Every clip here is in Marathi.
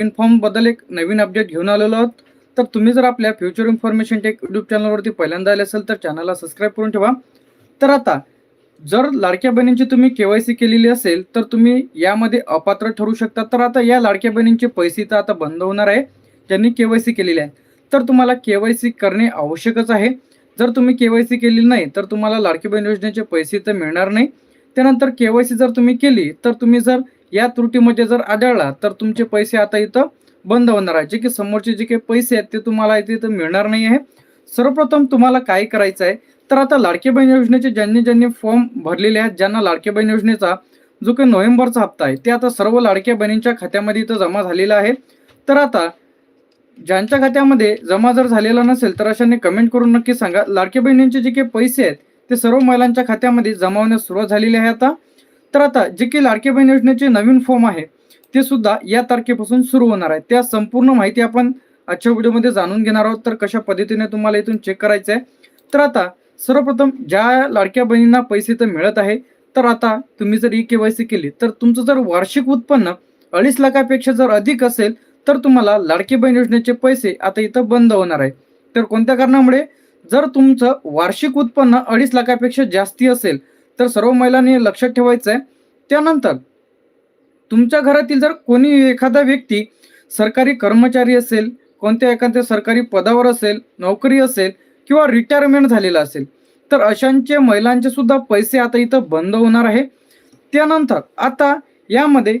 नवीन बद्दल एक नवीन अपडेट घेऊन आलेलो आहोत. तर तुम्ही जर आपल्या फ्युचर इन्फॉर्मेशन टेक युट्यूब चॅनलवरती पहिल्यांदा आले असेल तर चॅनलला सबस्क्राईब करून ठेवा. तर आता जर लाडक्या बहिणींची तुम्ही केवायसी केलेली असेल तर तुम्ही यामध्ये अपात्र ठरू शकता. तर आता या लाडक्या बहिणींचे पैसे तर आता बंद होणार आहे. ज्यांनी केवायसी केलेली आहे. तर तुम्हाला केवायसी करणे आवश्यकच आहे. जर तुम्ही केवायसी केलेली नाही तर तुम्हाला लाडकी बहीण योजनेचे पैसे तर मिळणार नाही. त्यानंतर केवायसी जर तुम्ही केली तर तुम्ही जर या त्रुटीमध्ये जर आढळला तर तुमचे पैसे आता इथं बंद होणार आहे. जे की समोरचे जे काही पैसे आहेत ते तुम्हाला इथे इथं मिळणार नाही आहे. सर्वप्रथम तुम्हाला काय करायचं आहे तर आता लाडकी बहीण योजनेचे ज्यांनी ज्यांनी फॉर्म भरलेले आहेत ज्यांना लाडके बहीण योजनेचा जो काही नोव्हेंबरचा हप्ता आहे ते आता सर्व लाडक्या बहिणींच्या खात्यामध्ये इथं जमा झालेला आहे. तर आता ज्यांच्या खात्यामध्ये जमा जर झालेला नसेल तर अशाने कमेंट करून नक्की सांगा. लाडक्या बहिणींचे जे काही पैसे आहेत ते सर्व महिलांच्या खात्यामध्ये जमा होण्यास सुरुवात झालेली आहे आता. तर आता जे की लाडकी बहीण योजनेचे नवीन फॉर्म आहे ते सुद्धा या तारखेपासून सुरू होणार आहे. त्या संपूर्ण माहिती आपण आजच्या व्हिडिओमध्ये जाणून घेणार आहोत. तर कशा पद्धतीने तुम्हाला इथून चेक करायचं आहे तर आता सर्वप्रथम ज्या लाडक्या बहिणींना पैसे तर मिळत आहे तर आता तुम्ही जर ई केवायसी केली तर तुमचं जर वार्षिक उत्पन्न अडीच लाखापेक्षा जर अधिक असेल तर तुम्हाला लाडकी बहीण योजनेचे पैसे आता इथं बंद होणार आहे. तर कोणत्या कारणामुळे? जर तुमचं वार्षिक उत्पन्न अडीच लाखापेक्षा जास्ती असेल तर सर्व महिलांनी हे लक्षात ठेवायचं आहे त्यानंतर तुमच्या घरातील जर कोणी एखादा व्यक्ती सरकारी कर्मचारी असेल कोणत्या एखाद्या सरकारी पदावर असेल नोकरी असेल किंवा रिटायरमेंट झालेला असेल तर अशांचे महिलांचे सुद्धा पैसे आता इथं बंद होणार आहे. त्यानंतर आता यामध्ये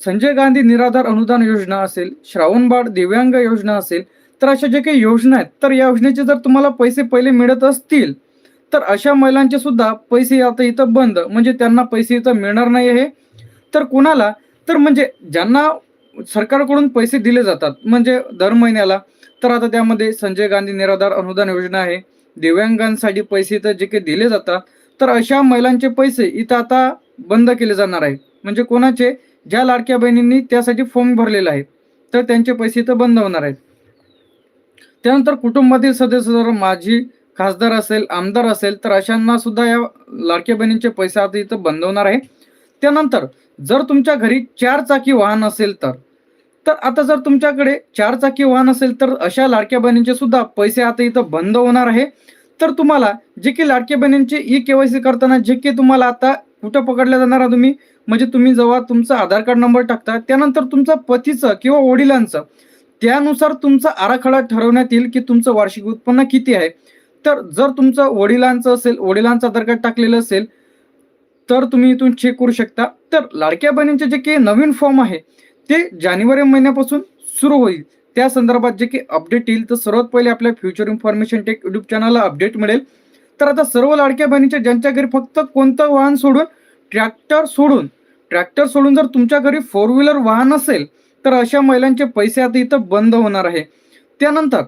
संजय गांधी निराधार अनुदान योजना असेल श्रावणबाळ दिव्यांग योजना असेल तर अशा जे काही योजना आहेत तर या योजनेचे जर तुम्हाला पैसे पहिले मिळत असतील तर अशा महिलांचे सुद्धा पैसे आता इथं बंद. म्हणजे त्यांना पैसे इथं मिळणार नाही आहे तर कुणाला? तर म्हणजे ज्यांना सरकारकडून पैसे दिले जातात म्हणजे दर महिन्याला. तर आता त्यामध्ये संजय गांधी निराधार अनुदान योजना आहे. दिव्यांगांसाठी पैसे इथं जे काही दिले जातात तर अशा महिलांचे पैसे इथं आता बंद केले जाणार आहे. म्हणजे कोणाचे? ज्या लाडक्या बहिणींनी त्यासाठी फॉर्म भरलेला आहे तर त्यांचे पैसे इथं बंद होणार आहेत. त्यानंतर कुटुंबातील सदस्य जर माझी खासदार असेल आमदार असेल तर अशांना सुद्धा या लाडक्या बहिणींचे पैसे आता इथं बंद होणार आहे. त्यानंतर जर तुमच्या घरी चार चाकी वाहन असेल तर तर आता जर तुमच्याकडे चार चाकी वाहन असेल तर अशा लाडक्या बहिणींचे सुद्धा पैसे आता इथं बंद होणार आहे. तर तुम्हाला जे की लाडक्या बहिणींचे ई केवायसी करताना जे की तुम्हाला आता कुठं पकडल्या जाणार आहे तुम्ही? म्हणजे तुम्ही जेव्हा तुमचा आधार कार्ड नंबर टाकता त्यानंतर तुमचा पतीचं किंवा वडिलांचं त्यानुसार तुमचा आराखडा ठरवण्यात येईल की तुमचं वार्षिक उत्पन्न किती आहे. तर जर तुमचं वडिलांचं असेल वडिलांचं आधार कार्ड टाकलेलं असेल तर तुम्ही इथून चेक करू शकता. तर लाडक्या बहिणींचे जे काही नवीन फॉर्म आहे ते जानेवारी महिन्यापासून सुरू होईल. त्या संदर्भात जे काही अपडेट येईल तर सर्वात पहिले आपल्या फ्युचर इन्फॉर्मेशन टेक युट्यूब चॅनलला अपडेट मिळेल. तर आता सर्व लाडक्या बहिणीच्या ज्यांच्या घरी फक्त कोणतं वाहन सोडून ट्रॅक्टर सोडून ट्रॅक्टर सोडून जर तुमच्या घरी फोर व्हीलर वाहन असेल तर अशा महिलांचे पैसे आता इथं बंद होणार आहे. त्यानंतर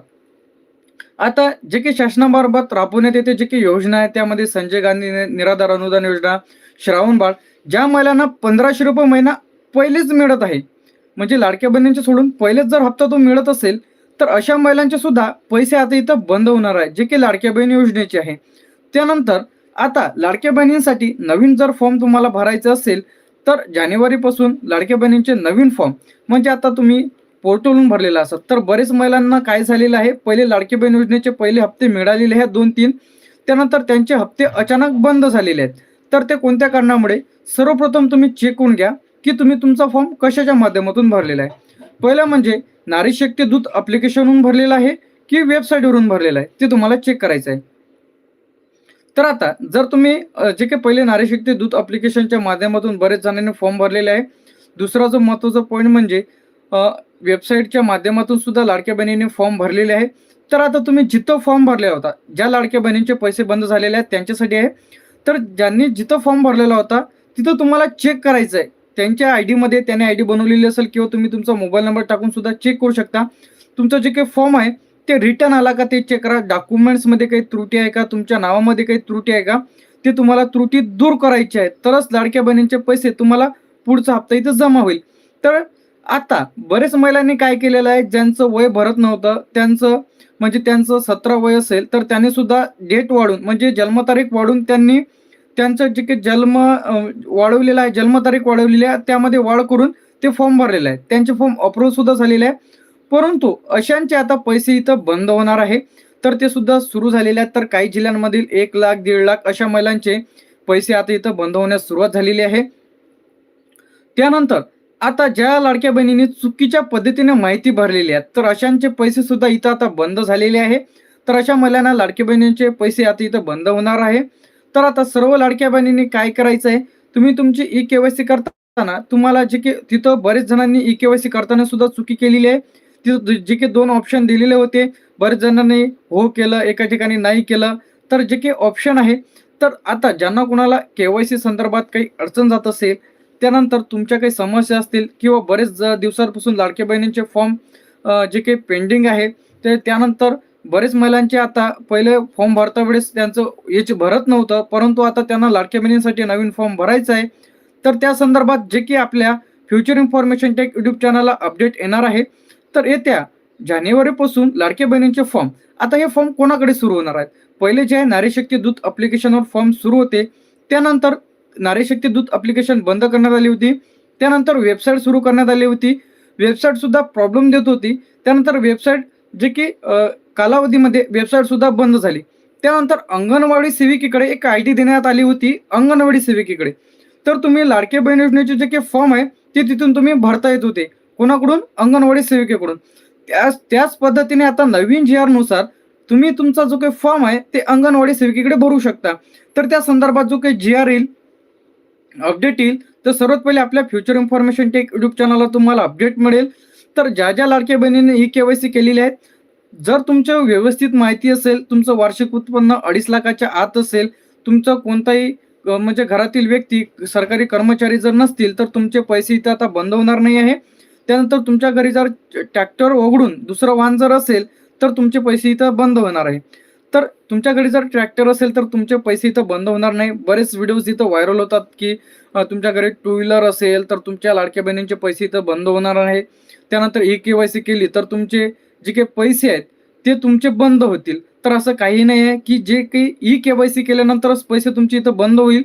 आता जे काही शासनामार्फत राबवण्यात येते जे काही योजना आहे त्यामध्ये संजय गांधी निराधार अनुदान योजना श्रावण बाळ ज्या महिलांना पंधराशे रुपये महिना पहिलेच मिळत आहे म्हणजे लाडक्या बहिणींचे सोडून पहिलेच जर हप्ता तो मिळत असेल तर अशा महिलांचे सुद्धा पैसे आता इथं बंद होणार आहे जे की लाडक्या बहिणी योजनेचे आहे. त्यानंतर आता लाडक्या बहिणींसाठी नवीन जर फॉर्म तुम्हाला भरायचा असेल तर जानेवारीपासून लाडक्या बहिणींचे नवीन फॉर्म म्हणजे आता तुम्ही पोर्टलवरून भरलेला असत. तर बरेच महिलांना काय झालेलं आहे पहिले लाडकी बहीण योजनेचे पहिले हप्ते मिळालेले आहेत दोन तीन त्यानंतर त्यांचे हप्ते अचानक बंद झालेले आहेत. तर ते कोणत्या कारणामुळे? सर्वप्रथम तुम्ही चेक करून घ्या की तुम्ही तुमचा फॉर्म कशाच्या माध्यमातून भरलेला आहे. पहिलं म्हणजे नारी शक्ती दूत अप्लिकेशनवरून भरलेला आहे की वेबसाईटवरून भरलेला आहे? ते तुम्हाला चेक करायचं आहे. तर आता जर तुम्ही जे काही पहिले नारी शक्ती दूत अप्लिकेशनच्या माध्यमातून बरेच जणांनी फॉर्म भरलेले आहे. दुसरा जो महत्त्वाचा पॉईंट म्हणजे वेबसाईटच्या माध्यमातून सुद्धा लाडक्या बहिणीने फॉर्म भरलेले आहे तर आता तुम्ही जिथं फॉर्म भरलेला होता ज्या लाडक्या बहिणींचे पैसे बंद झालेले आहेत त्यांच्यासाठी आहे. तर ज्यांनी जिथं फॉर्म भरलेला होता तिथं तुम्हाला चेक करायचं आहे. त्यांच्या आय डीमध्ये त्याने आय डी बनवलेली असेल किंवा तुम्ही तुमचा मोबाईल नंबर टाकून सुद्धा चेक करू शकता. तुमचं जे काही फॉर्म आहे ते रिटर्न आला का ते चेक करा. डॉक्युमेंट्समध्ये काही त्रुटी आहे का? तुमच्या नावामध्ये काही त्रुटी आहे का? ते तुम्हाला त्रुटी दूर करायची आहे. तरच लाडक्या बहिणींचे पैसे तुम्हाला पुढचा हप्ता इथं जमा होईल. तर आता बरेच महिलांनी काय केलेलं आहे? ज्यांचं वय भरत नव्हतं त्यांचं म्हणजे त्यांचं सतरा वय असेल तर त्यांनी सुद्धा डेट वाढून म्हणजे जन्मतारीख वाढून त्यांनी त्यांचं जे काही जन्म वाढवलेलं वाढवलेला आहे जन्मतारीख वाढवलेली आहे त्यामध्ये वाढ करून ते फॉर्म भरलेले आहे. त्यांचे फॉर्म अप्रूव्ह सुद्धा झालेले आहे. परंतु अशांचे आता पैसे इथं बंद होणार आहे तर ते सुद्धा सुरू झालेले आहेत. तर काही जिल्ह्यांमधील एक लाख दीड लाख अशा महिलांचे पैसे आता इथं बंद होण्यास सुरुवात झालेली आहे. त्यानंतर आता ज्या लाडक्या बहिणींनी चुकीच्या पद्धतीने माहिती भरलेली आहे तर अशांचे पैसे सुद्धा इथं आता बंद झालेले आहे. तर अशा महिलांना लाडक्या बहिणींचे पैसे आता इथं बंद होणार आहे. तर आता सर्व लाडक्या बहिणींनी काय करायचं आहे? तुम्ही तुमची ई केवायसी करताना तुम्हाला जे की तिथं बरेच जणांनी ई केवायसी करताना सुद्धा चुकी केलेली आहे. तिथं जे की दोन ऑप्शन दिलेले होते. बरेच जणांनी हो केलं एका ठिकाणी नाही केलं. तर जे काही ऑप्शन आहे. तर आता ज्यांना कुणाला केवायसी संदर्भात काही अडचण जात असेल त्यानंतर तुमच्या काही समस्या असतील किंवा बरेच ज- दिवसांपासून लाडक्या बहिणींचे फॉर्म जे काही पेंडिंग आहे ते त्यानंतर बरेच महिलांचे आता पहिले फॉर्म भरता वेळेस त्यांचं याचे भरत नव्हतं परंतु आता त्यांना लाडक्या बहिणींसाठी नवीन फॉर्म भरायचा आहे. तर त्या संदर्भात जे की आपल्या फ्युचर इन्फॉर्मेशन टेक युट्यूब चॅनलला अपडेट येणार आहे. तर येत्या जानेवारीपासून लाडक्या बहिणींचे फॉर्म आता हे फॉर्म कोणाकडे सुरू होणार आहेत? पहिले जे आहे नारी शक्ती दूत अप्लिकेशनवर फॉर्म सुरू होते. त्यानंतर नारीशक्ती दूत अप्लिकेशन बंद करण्यात आली होती. त्यानंतर वेबसाईट सुरू करण्यात आली होती. वेबसाईट सुद्धा प्रॉब्लेम देत होती. त्यानंतर वेबसाईट जे की कालावधीमध्ये वेबसाईट सुद्धा बंद झाली. त्यानंतर अंगणवाडी सेविकेकडे एक आय डी देण्यात आली होती अंगणवाडी सेविकेकडे. तर तुम्ही लाडके बहीण योजनेचे जे काही फॉर्म आहे ते तिथून तुम्ही भरता येत होते. कोणाकडून? अंगणवाडी सेविकेकडून. त्याच त्याच पद्धतीने आता नवीन जी आरनुसार तुम्ही तुमचा जो काही फॉर्म आहे ते अंगणवाडी सेविकेकडे भरू शकता. तर त्या संदर्भात जो काही जी आर येईल अपडेट येईल. तर सर्वात पहिले आपल्या फ्युचर इन्फॉर्मेशन टेक युट्यूब चॅनलला तुम्हाला अपडेट मिळेल. तर ज्या ज्या लाडक्या बहिणींनी ई केवायसी केलेली आहे जर तुमच्या व्यवस्थित माहिती असेल तुमचं वार्षिक उत्पन्न अडीच लाखाच्या आत असेल तुमचं कोणताही म्हणजे घरातील व्यक्ती सरकारी कर्मचारी जर नसतील तर तुमचे पैसे इथं आता बंद होणार नाही आहे. त्यानंतर तुमच्या घरी जर ट्रॅक्टर वगळून दुसरं वाहन जर असेल तर तुमचे पैसे इथं बंद होणार आहे. तर तुमच्या घरी जर ट्रॅक्टर असेल तर तुमचे पैसे इथं बंद होणार नाही. बरेच व्हिडिओज इथं व्हायरल होतात की तुमच्याकडे तुमच्या घरी टू व्हीलर असेल तर तुमच्या लाडक्या बहिणींचे पैसे इथं बंद होणार आहे. त्यानंतर ई के वाय सी केली तर तुमचे जे काही पैसे आहेत ते तुमचे बंद होतील. तर असं काही नाही आहे की जे काही ई के वाय सी केल्यानंतरच पैसे तुमचे इथं बंद होईल.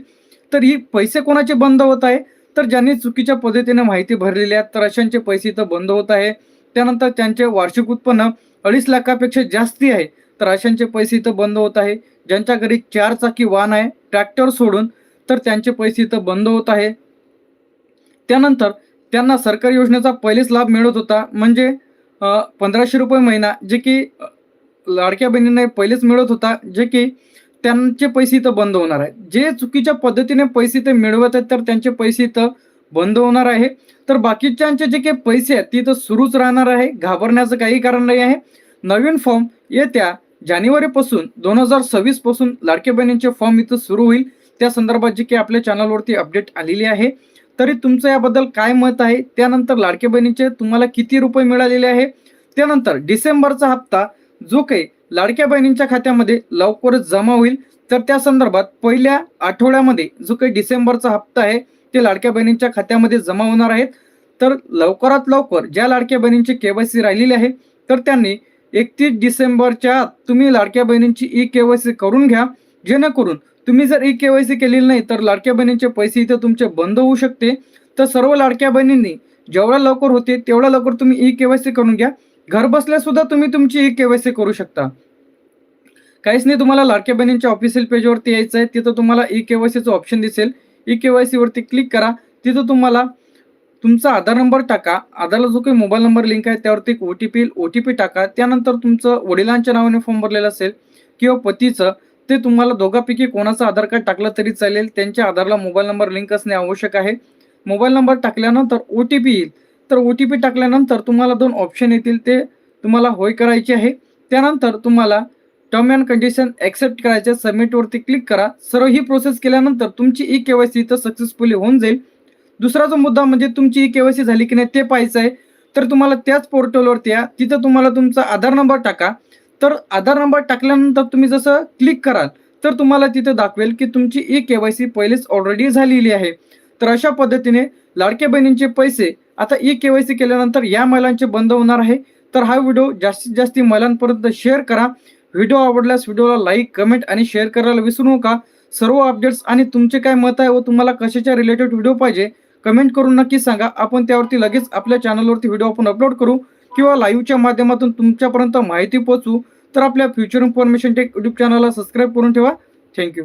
तर ही पैसे कोणाचे बंद होत आहे? तर ज्यांनी चुकीच्या पद्धतीने माहिती भरलेली आहे तर अशांचे पैसे इथं बंद होत आहे. त्यानंतर त्यांचे वार्षिक उत्पन्न अडीच लाखापेक्षा जास्ती आहे. तर अशांचे पैसे इथं बंद होत आहे. ज्यांच्या घरी चार चाकी वाहन आहे ट्रॅक्टर सोडून तर त्यांचे पैसे इथं बंद होत आहे. त्यानंतर त्यांना सरकारी योजनेचा पहिलेच लाभ मिळत होता. म्हणजे पंधराशे रुपये महिना जे की लाडक्या बहिणींना पहिलेच मिळत होता जे की त्यांचे पैसे इथं बंद होणार आहे. जे चुकीच्या पद्धतीने पैसे ते मिळवत आहेत तर त्यांचे पैसे इथं बंद होणार आहे. तर बाकीच्यांचे जे काही पैसे आहेत ते इथं सुरूच राहणार आहे. घाबरण्याचं काही कारण नाही आहे. नवीन फॉर्म येत्या जानेवारीपासून दोन हजार सव्वीसपासून लाडके बहिणींचे फॉर्म इथं सुरू होईल. त्या संदर्भात जी काही आपल्या चॅनलवरती अपडेट आलेली आहे तरी तुमचं याबद्दल काय मत आहे? त्यानंतर लाडके बहिणीचे तुम्हाला किती रुपये मिळालेले आहे? त्यानंतर डिसेंबरचा हप्ता जो काही लाडक्या बहिणींच्या खात्यामध्ये लवकरच जमा होईल तर त्या संदर्भात पहिल्या आठवड्यामध्ये जो काही डिसेंबरचा हप्ता आहे ते लाडक्या बहिणींच्या खात्यामध्ये जमा होणार आहेत. तर लवकरात लवकर ज्या लाडक्या बहिणींची केवायसी राहिलेली आहे तर त्यांनी एकतीस डिसेंबरच्या तुम्ही लाडक्या बहिणींची ई केवायसी करून घ्या. जेणेकरून तुम्ही जर ई केवायसी केलेली नाही तर लाडक्या बहिणींचे पैसे इथे तुमचे बंद होऊ शकते. तर सर्व लाडक्या बहिणींनी जेवढ्या लवकर होते तेवढ्या लवकर तुम्ही ई केवायसी करून घ्या. घर बसल्या सुद्धा तुम्ही तुमची ई केवायसी करू शकता. काहीच नाही तुम्हाला लाडक्या बहिणींच्या ऑफिशियल पेजवरती यायचं आहे तिथं तुम्हाला ई केवायसीचं ऑप्शन दिसेल. ई के वाय सीवरती क्लिक करा. तिथं तुम्हाला तुमचा आधार नंबर टाका. आधारला जो काही मोबाईल नंबर लिंक आहे त्यावरती एक O T P O T P टाका. त्यानंतर तुमचं वडिलांच्या नावाने फॉर्म भरलेला असेल किंवा पतीचं ते तुम्हाला दोघांपैकी कोणाचं आधार कार्ड टाकलं तरी चालेल. त्यांच्या आधारला मोबाईल नंबर लिंक असणे आवश्यक आहे. मोबाईल नंबर टाकल्यानंतर ओ टी पी येईल. तर ओ टी पी टाकल्यानंतर तुम्हाला दोन ऑप्शन येतील. ते तुम्हाला होय करायचे आहे. त्यानंतर तुम्हाला टर्म अँड कंडिशन ॲक्सेप्ट करायचे सबमिटवरती क्लिक करा. सर्व ही प्रोसेस केल्यानंतर तुमची ई के वाय सी इथं सक्सेसफुली होऊन जाईल. दुसरा जो मुद्दा म्हणजे तुमची ई के वाय सी झाली की नाही ते पाहायचं आहे. तर तुम्हाला त्याच पोर्टलवरती या. तिथं तुम्हाला तुमचा आधार नंबर टाका. तर आधार नंबर टाकल्यानंतर तुम्ही जसं क्लिक कराल तर तुम्हाला तिथं दाखवेल की तुमची ई के वाय सी पहिलेच ऑलरेडी झालेली आहे. तर अशा पद्धतीने लाडक्या बहिणींचे पैसे आता ई के वाय सी केल्यानंतर या महिलांचे बंद होणार आहे. तर हा व्हिडिओ जास्तीत जास्त महिलांपर्यंत शेअर करा. व्हिडिओ आवडल्यास व्हिडिओला लाईक कमेंट आणि शेअर करायला विसरू नका. सर्व अपडेट्स आणि तुमचे काय मत आहे व तुम्हाला कशाच्या रिलेटेड व्हिडिओ पाहिजे कमेंट करून नक्की सांगा. आपण त्यावरती लगेच आपल्या चॅनलवरती व्हिडिओ आपण अपलोड करू किंवा लाईव्हच्या माध्यमातून तुमच्यापर्यंत माहिती पोहोचू. तर आपल्या फ्युचर इन्फॉर्मेशन टेक युट्यूब चॅनलला सबस्क्राईब करून ठेवा. Thank you